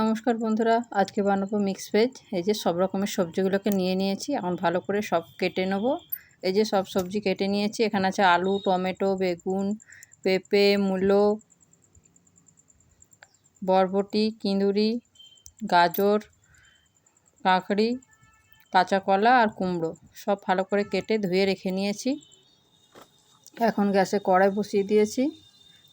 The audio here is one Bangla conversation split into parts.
নমস্কার বন্ধুরা, আজকে বানাবো মিক্স ভেজ এই যে সব রকমের সবজিগুলোকে নিয়ে নিয়েছি, এখন ভালো করে সব কেটে নেব। এই যে সব সবজি কেটে নিয়েছি, এখানে আছে আলু, টমেটো, বেগুন, পেঁপে, মূলো, বরবটি কিঁদুরি গাজর, কাঁকড়ি কাঁচা কলা আর কুমড়ো, সব ভালো করে কেটে ধুয়ে রেখে নিয়েছি। এখন গ্যাসে কড়াই বসিয়ে দিয়েছি।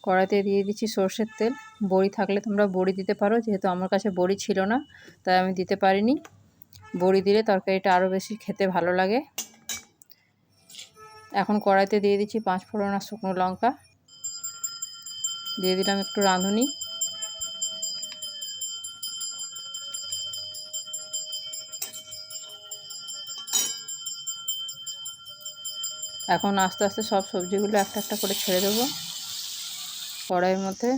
কড়াইতে দিয়ে দিচ্ছি সর্ষের তেল। বড়ি থাকলে তোমরা বড়ি দিতে পারো, যেহেতু আমার কাছে বড়ি ছিল না, তাই আমি দিতে পারিনি। বড়ি দিলে তরকারিটা আরও বেশি খেতে ভালো লাগে। এখন কড়াইতে দিয়ে দিচ্ছি পাঁচ ফোড়ন আর শুকনো লঙ্কা। দিয়ে দিলাম একটু রাঁধুনি। এখন আস্তে আস্তে সব সবজিগুলো একটা একটা করে ছেড়ে দেবো। কড়াইয়ের মধ্যে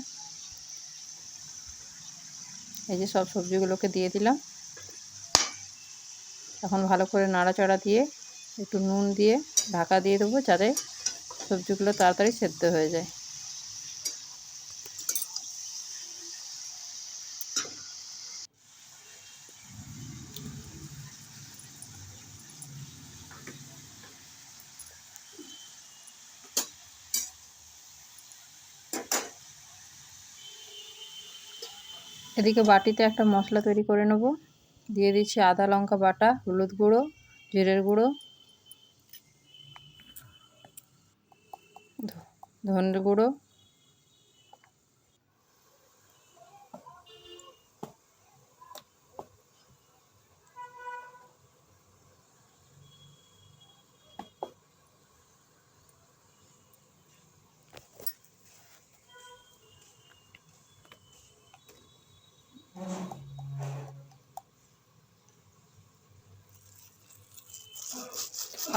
এই যে সব সবজিগুলোকে দিয়ে দিলাম। এখন ভালো করে নাড়াচাড়া দিয়ে একটু নুন দিয়ে ঢাকা দিয়ে দেবো যাতে সবজিগুলো তাড়াতাড়ি সেদ্ধ হয়ে যায়। এদিকে বাটিতে একটা মশলা তৈরি করে নেব। দিয়ে দিচ্ছি আদা, লঙ্কা বাটা, হলুদ গুঁড়ো, জিরের গুঁড়ো। ধনের গুঁড়ো।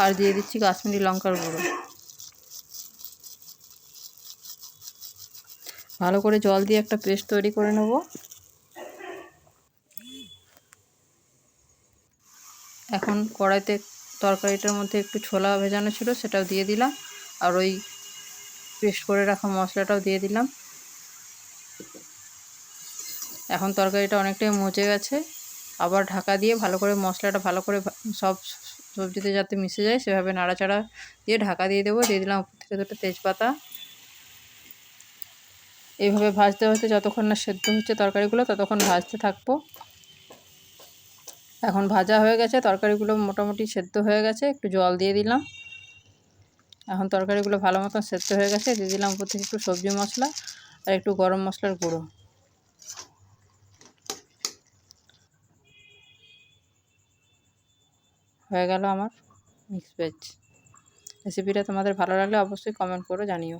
আর দিয়ে দিচ্ছি কাশ্মীরি লঙ্কার গুঁড়ো। ভালো করে জল দিয়ে একটা পেস্ট তৈরি করে নেব। এখন কড়াইতে তরকারিটার মধ্যে একটু ছোলা ভেজানো ছিল সেটাও দিয়ে দিলাম। আর ওই পেস্ট করে রাখা মশলাটাও দিয়ে দিলাম। এখন তরকারিটা অনেকটাই মজে গেছে। আবার ঢাকা দিয়ে ভালো করে মশলাটা ভালো করে সব সবজিতে যাতে মিশে যায়, সেভাবে নাড়াচাড়া দিয়ে ঢাকা দিয়ে দেবো। দিয়ে দিলাম উপর থেকে দুটো তেজপাতা। এইভাবে ভাজতে ভাজতে যতক্ষণ না সেদ্ধ হচ্ছে তরকারিগুলো, ততক্ষণ ভাজতে থাকব। এখন ভাজা হয়ে গেছে, তরকারিগুলো মোটামুটি সেদ্ধ হয়ে গেছে, একটু জল দিয়ে দিলাম। এখন তরকারিগুলো ভালো মতন সেদ্ধ হয়ে গেছে, দিয়ে দিলাম উপর থেকে একটু সবজি মশলা আর একটু গরম মশলার গুঁড়ো। হয়ে গেল আমার মিক্স ভেজ রেসিপিটা তোমাদের ভালো লাগলে অবশ্যই কমেন্ট করে জানিও।